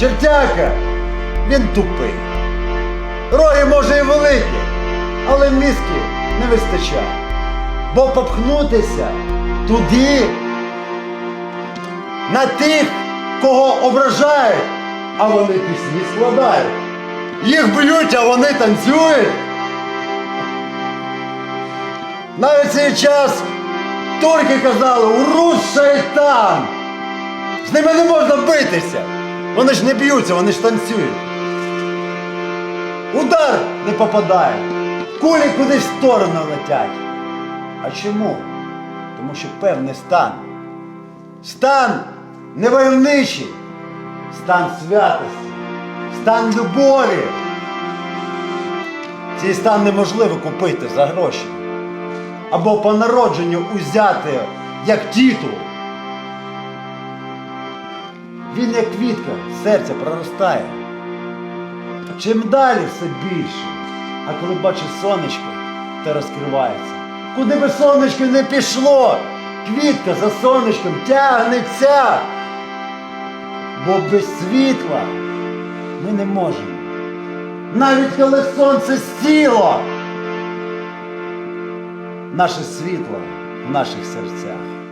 Чертяка, він тупий. Роги може і великі, але мізки не вистачає. Бо попхнутися туди, на тих, кого ображають, а вони пісні складають. Їх б'ють, а вони танцюють. Навіть цей час турки казали урус шайтан. З ними не можна битися. Вони ж не б'ються, вони ж танцюють. Удар не попадає. Кулі кудись в сторону летять. А чому? Тому що певний стан. Стан не войовничий, стан святості, стан любові. Цей стан неможливо купити за гроші. Або по народженню узяти як титул. Він як квітка, з серця проростає. Чим далі все більше. А коли бачиш сонечко, то розкривається. Куди би сонечко не пішло, квітка за сонечком тягнеться. Бо без світла ми не можемо. Навіть коли сонце сіло, наше світло в наших серцях.